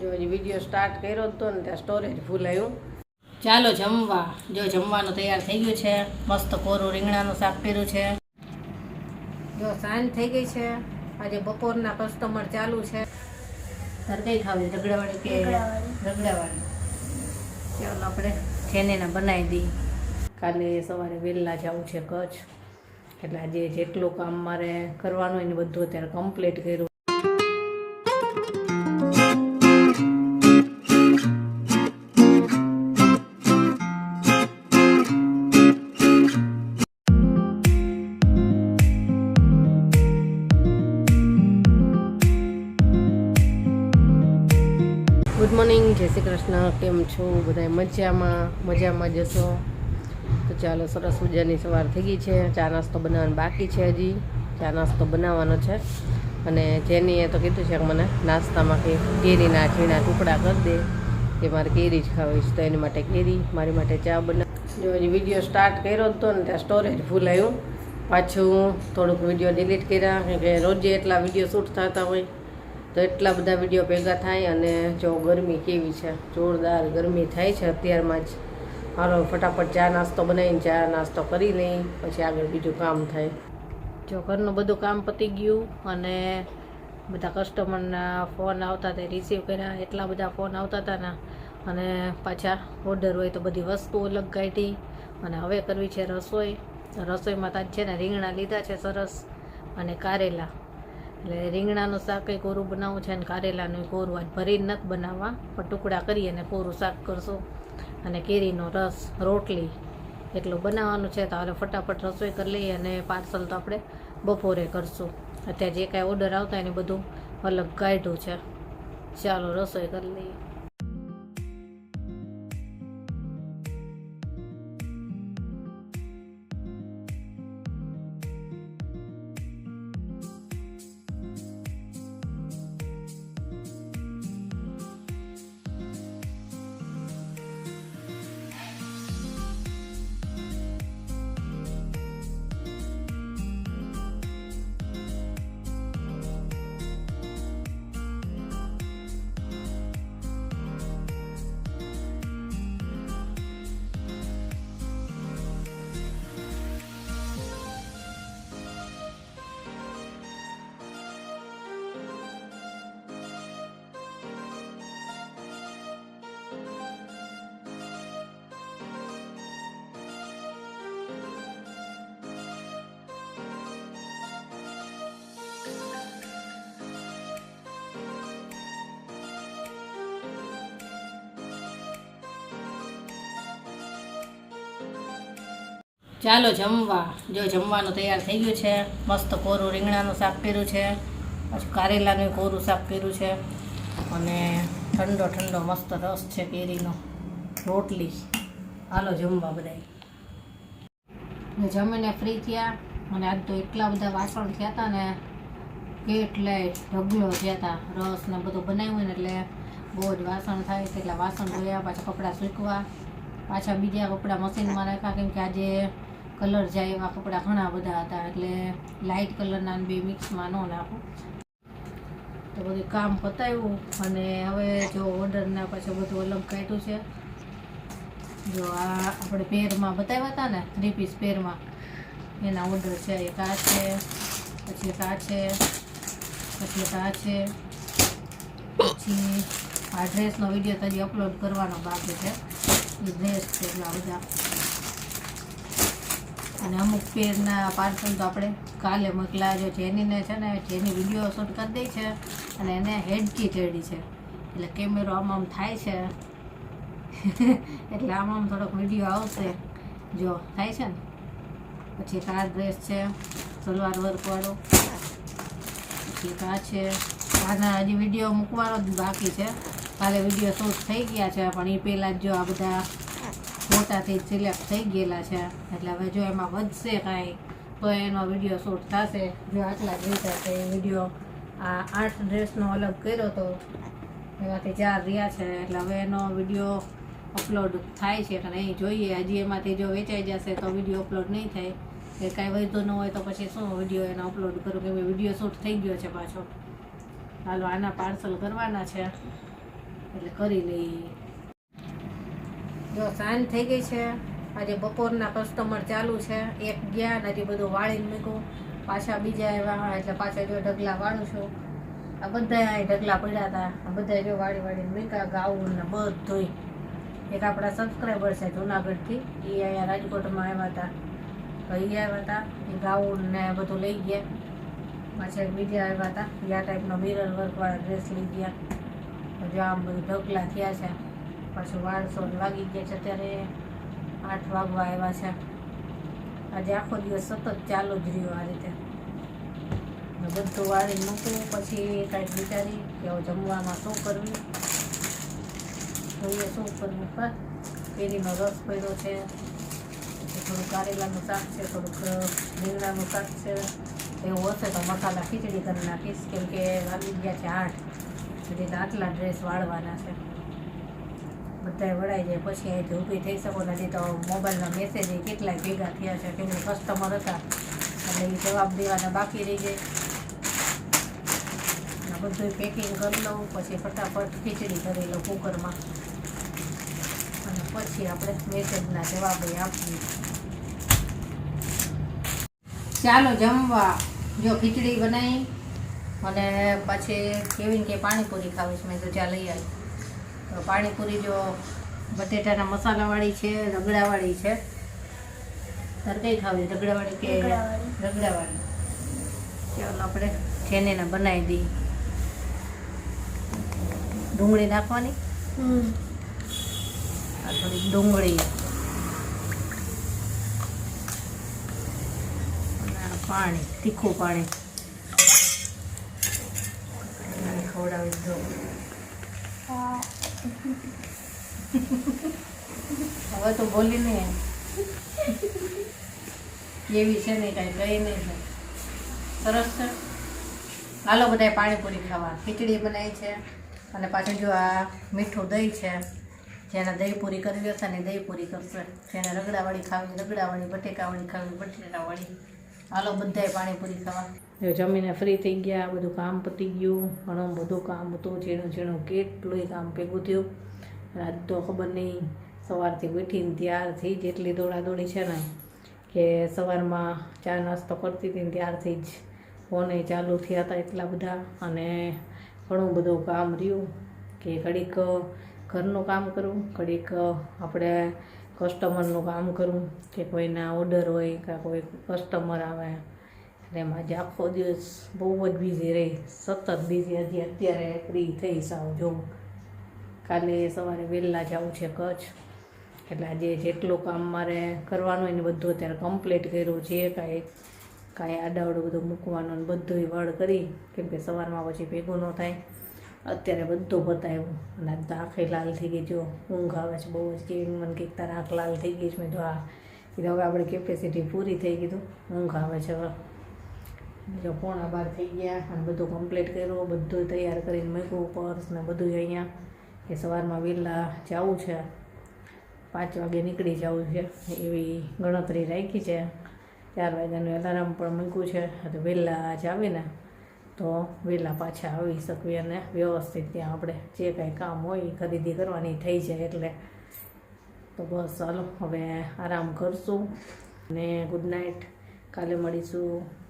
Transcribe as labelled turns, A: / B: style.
A: જો હજી video start કર્યો હતો ને ત્યાં સ્ટોરેજ ભૂલાયું ચાલો જમવા. જો જમવાનું તૈયાર થઈ ગયું છે. મસ્ત કોરું રીંગણાનું શાક કર્યું છે. જો સાંજ થઈ ગઈ છે. આજે બપોરના કસ્ટમર ચાલુ છે. તારે કઈ ખાવી રગડાવાળી કે રગડાવાળી. ચાલો આપણે છેનેના બનાવી દઈએ કાલે સવારે વહેલા જવું છે કચ્છ. એટલે આજે જેટલું કામ મારે કરવાનું હોય ને બધું અત્યારે કમ્પ્લીટ કર્યું. જય શ્રી કૃષ્ણ, કેમ છો? બધા મજામાં? મજામાં જશો તો ચાલો, સરસ મજાની સવાર થઈ ગઈ છે. ચા નાસ્તો બનાવવાનો બાકી છે હજી. ચા નાસ્તો બનાવવાનો છે. અને જેનીએ તો કીધું છે કે મને નાસ્તામાં કે કેરીના ઝીણા ટુકડા કરી દે. કે મારે કેરી જ ખાવી છે, તો એની માટે કેરી, મારી માટે ચા બનાવ જો હજી વીડિયો સ્ટાર્ટ કર્યો હતો ને, ત્યાં સ્ટોરેજ ભૂલાયું. પાછું થોડુંક વીડિયો ડિલીટ કર્યા કે રોજે એટલા વીડિયો શૂટ થતા હોય. તો એટલા બધા વીડિયો ભેગા થાય અને જો ગરમી કેવી છે? જોરદાર ગરમી થાય છે અત્યારમાં જ. હાલો, ફટાફટ ચા નાસ્તો બનાવીને ચા નાસ્તો કરી લઈ, પછી આગળ બીજું કામ થાય. જો ઘરનું બધું કામ પતી ગયું અને બધા કસ્ટમરના ફોન આવતા હતા રિસીવ કર્યા, એટલા બધા ફોન આવતા હતા ને, અને પાછા ઓર્ડર હોય તો બધી વસ્તુઓ અલગ કાઢી અને હવે કરવી છે રસોઈ. રસોઈમાં તાજ છે ને રીંગણા લીધા છે સરસ અને કારેલા. એટલે રીંગણાનું શાક કંઈ કોરું બનાવવું છે અને કારેલાનું કોરું આજ ભરીને નથી બનાવવા, પણ ટુકડા કરી અને કોરું શાક કરશું. અને કેરીનો રસ, રોટલી એટલું બનાવવાનું છે, તો હવે ફટાફટ રસોઈ કરી લઈએ અને પાર્સલ તો આપણે બપોરે કરશું. અત્યારે જે કાંઈ ઓર્ડર આવતા એને બધું અલગ કાઢ્યું છે. ચાલો રસોઈ કરી લઈએ. ચાલો જમવા. જો જમવાનું તૈયાર થઈ ગયું છે. મસ્ત કોરું રીંગણાનું શાક કર્યું છે. પછી કારેલાનું કોરું શાક કર્યું છે. અને ઠંડો ઠંડો મસ્ત રસ છે કેરીનો. રોટલી. હાલો જમવા બધાય. ને જમીને ફ્રી થયા. અને આજ તો એટલા બધા વાસણ થયા હતા ને એટલે ઢગલો થયા હતા. રસ ને બધું બનાવ્યું ને એટલે બહુ જ વાસણ થાય એટલા વાસણ ધોયા, પાછા કપડાં સૂકવા. પાછા બીજા કપડાં મશીનમાં રાખ્યા. કેમ કે આજે કલર જાય એવા કપડાં ઘણા બધા હતા, એટલે લાઇટ કલરના બે મિક્સમાં ન નાખો તો બધું કામ પતાવ્યું અને હવે જો ઓર્ડરના પાછું બધું અલગ કાઢ્યું છે. જો આ આપણે પેરમાં બતાવ્યા હતા ને થ્રી પીસ પેરમાં, એના ઓર્ડર છે, એક આ છે, પછી એક આ છે, પછી એક આ છે. પછી આ ડ્રેસનો વીડિયો તરી અપલોડ કરવાનો બાકી છે. એ ડ્રેસ છે, એટલા બધા. અને અમુક પેરના પાર્સલ તો આપણે કાલે મોકલા જો જેનીને છે ને જેની વીડિયો શૂટ કરી દઈ છે અને એને હેડકી ચડી છે. એટલે કેમેરો આમ આમ થાય છે. એટલે આમ આમ થોડોક વીડિયો આવશે. જો, થાય છે ને? પછી એક ડ્રેસ છે, સલવાર વર્કવાળો પછી આ છે. આના હજી વીડિયો મૂકવાનો જ બાકી છે. કાલે વીડિયો શૂટ થઈ ગયા છે, પણ એ પહેલાં જ જો આ બધા ફોટાથી સિલેક્ટ થઈ ગયેલા છે. એટલે હવે જો એમાં વધશે કાંઈ, તો એનો વીડિયો શૂટ થશે. જો આટલા જોઈતા છે એ વીડિયો આ આઠ ડ્રેસનો અલગ કર્યો હતો એમાંથી ચાર રહ્યા છે. એટલે હવે એનો વીડિયો અપલોડ થાય છે. અને એ જોઈએ. હજી એમાંથી જો વેચાઈ જશે તો વીડિયો અપલોડ નહીં થાય. કે કાંઈ વધુ ન હોય તો પછી શું વીડિયો એનો અપલોડ કરું કે વીડિયો શૂટ થઈ ગયો છે પાછો. હાલો, આના પાર્સલ કરવાના છે. એટલે કરી લઈએ. જો સાંજ થઈ ગઈ છે, આજે બપોરના કસ્ટમર ચાલુ છે, એક ગયા ને હજી બધું વાળીને મૂક્યું. પાછા બીજા આવ્યા, એટલે પાછા જો ઢગલા વાળું છું. આ બધા અહીં ઢગલા પડ્યા હતા. બધા જો વાળી વાળીને મૂક્યા ગાવું ને બધું એક આપણા સબસ્ક્રાઈબર છે જુનાગઢથી, એ અહીંયા રાજકોટમાં આવ્યા હતા. તો એ આવ્યા હતા, એ ગાઉન ને બધું લઈ ગયા. પાછા એક બીજા આવ્યા હતા. એ આ ટાઈપનો મિરર વર્કવાળા ડ્રેસ લઈ ગયા. જો આમ બધું ઢગલા થયા છે. પાછું વાળ સોળ વાગી ગયા છે અત્યારે આઠ વાગવા આવ્યા છે. આજે આખો દિવસ સતત ચાલુ જ રહ્યો આ રીતે. બધું વાળી મૂકવું, પછી કાંઈક વિચારી કે જમવામાં શું કરવું? જોઈએ શું કરવું? પર કેરીનો રસ પડ્યો છે. થોડું કારેલાનું શાક છે, થોડુંક રીંગણાનું શાક છે. એવું હશે તો મસાલા ખીચડી કરી નાખીશ, કેમ કે વાગી ગયા છે આઠ. એટલે આટલા ડ્રેસ વાળવાના છે. બધાય વળાઈ જાય, પછી અહીંથી ઊભી થઈ શકો નથી તો મોબાઈલના મેસેજ કેટલાય ભેગા થયા છે કેમ કસ્ટમર હતા, એટલે એ જવાબ દેવાના બાકી રહી જાય. બધું પેકિંગ કરી લઉં, પછી ફટાફટ ખીચડી કરી લઉં કુકરમાં અને પછી આપણે મેસેજના જવાબ આપીએ. ચાલો જમવા, જો ખીચડી બનાવી અને પછી કેવી કે પાણીપુરી ખાવીશ, મેં તો જ્યાં લઈ આવી. પાણીપુરી જો બટેટાના મસાલાવાળી છે રગડાવાળી છે. તારે કઈ ખાવી? રગડાવાળી કે
B: રગડાવાળી.
A: ચાલો આપણે જેને બનાવી દઈએ. ડુંગળી નાખવાની? આ થોડી ડુંગળી. પાણી તીખું પાણી. ખવડાવી દો હવે તો બોલી નહીં એવી છે નહીં કાંઈ ગઈ નહીં છે. સરસ છે. હાલો બધાય પાણીપુરી ખાવા. ખીચડી બનાવી છે. અને પાછું જો આ મીઠું દહીં છે, જેને દહીં પૂરી કરવી હશે ને દહીં પૂરી કરશે. જેને રગડાવાળી ખાવી રગડાવાળી, બટેકાવાળી ખાવી બટેટાવાળી. હાલો બધાય પાણીપુરી ખાવા. જમીને ફ્રી થઈ ગયા, બધું કામ પતી ગયું, ઘણું બધું કામ હતું, ઝીણું ઝીણું કેટલુંય કામ ભેગું થયું. રાત તો ખબર નહીં, સવારથી ઉઠીને ત્યારથી જ એટલી દોડાદોડી છે ને, કે સવારમાં ચા નાસ્તો કરતી હતી ત્યારથી જ ફોને ચાલુ થયા હતા એટલા બધા, અને ઘણું બધું કામ રહ્યું કે ઘડીક ઘરનું કામ કરું, ઘડીક આપણે કસ્ટમરનું કામ કરું, કે કોઈના ઓર્ડર હોય, કે કોઈ કસ્ટમર આવે એટલે એમાં આજે આખો દિવસ બહુ જ બિઝી રહી. સતત બિઝી હજી અત્યારે ફ્રી થઈ સાવ જોઉં કાલે સવારે વહેલા જવું છે કચ્છ. એટલે આજે જેટલું કામ મારે કરવાનું હોય ને બધું અત્યારે કમ્પ્લીટ કર્યું છે, કાંઈ કાંઈ આડાવડું બધું મૂકવાનું બધું વળ કરી, કેમ કે સવારમાં પછી ભેગું ન થાય. અત્યારે બધું બતાવ્યું. અને તો આંખે લાલ થઈ ગઈ, જો. ઊંઘ આવે છે બહુ જ કેવી મને કંઈક તારા આંખ લાલ થઈ ગઈ છે. મેં જો આ હવે આપણે કેપેસિટી પૂરી થઈ ગઈ તું ઊંઘ આવે છે, હવે. જો પોણા બાર થઈ ગયા અને બધું કમ્પ્લીટ કર્યું, બધું તૈયાર કરીને મૂક્યું પર્સ ને બધું અહીંયા. કે સવારમાં વહેલા જવું છે. પાંચ વાગે નીકળી જવું છે. એવી ગણતરી રાખી છે. ચાર વાગ્યાનું એલાર્મ પણ મૂક્યું છે. તો વહેલા જ આવીને તો વહેલા પાછા આવી શકીએ અને વ્યવસ્થિત ત્યાં આપણે જે કાંઈ કામ હોય ખરીદી કરવાની થઈ જાય એટલે. તો બસ ચાલો હવે આરામ કરશું. અને ગુડ નાઇટ કાલે મળીશું.